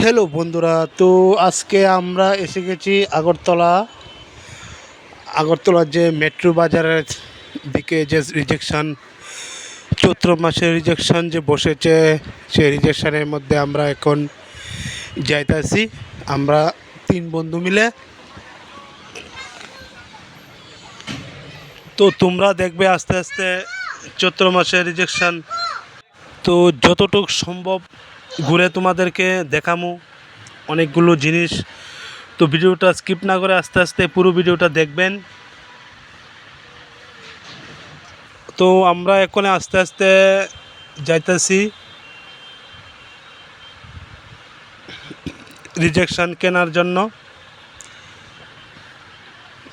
Hello বন্ধুরা। তো আজকে আমরা এসে গেছি আগরতলা। আগরতলার যে মেট্রো বাজারের দিকে যে রিজেকশন চৈত্র মাসের রিজেকশন যে বসেছে, সেই রিজেকশনের মধ্যে আমরা এখন যাইতাছি আমরা তিন বন্ধু মিলে। তো তোমরা দেখবে আস্তে আস্তে চৈত্র মাসের রিজেকশন তো যতটুক সম্ভব ঘুরে তোমাদেরকে দেখামু অনেকগুলো জিনিস। তো ভিডিওটা স্কিপ না করে আস্তে আস্তে পুরো ভিডিওটা দেখবেন। তো আমরা এখন আস্তে আস্তে যাইতেছি। রিজেকশন কেনার জন্য।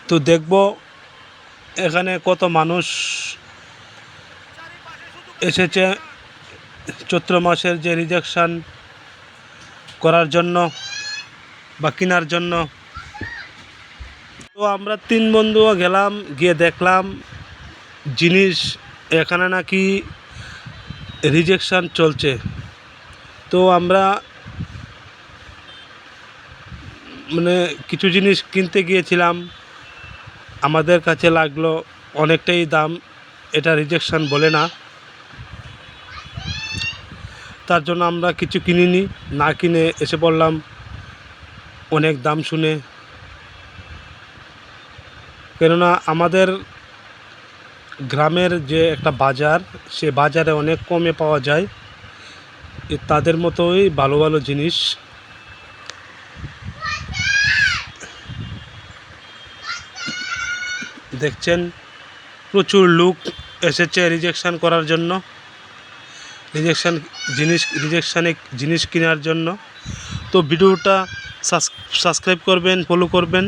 তো দেখব এখানে কত মানুষ এসেছে। চৈত্র মাসের যে রিজেকশান করার জন্য বা কেনার জন্য। তো আমরা তিন বন্ধু গেলাম, গিয়ে দেখলাম জিনিস এখানে নাকি রিজেকশান চলছে। তো আমরা মানে কিছু জিনিস কিনতে গিয়েছিলাম। আমাদের কাছে লাগল অনেকটাই দাম, এটা রিজেকশান বলে না। তার জন্য আমরা কিছু কিনিনি, না কিনে এসে পড়লাম। অনেক দাম শুনে। কেননা আমাদের গ্রামের যে একটা বাজার, সে বাজারে অনেক কমে পাওয়া যায়। তাদের মতোই ভালো ভালো জিনিস। দেখছেন, প্রচুর লোক এসেছে রিজেকশান করার জন্য। রিজেকশান জিনিস রিজেকশানে জিনিস কেনার জন্য। তো ভিডিওটা সাবস্ক্রাইব করবেন ফলো করবেন।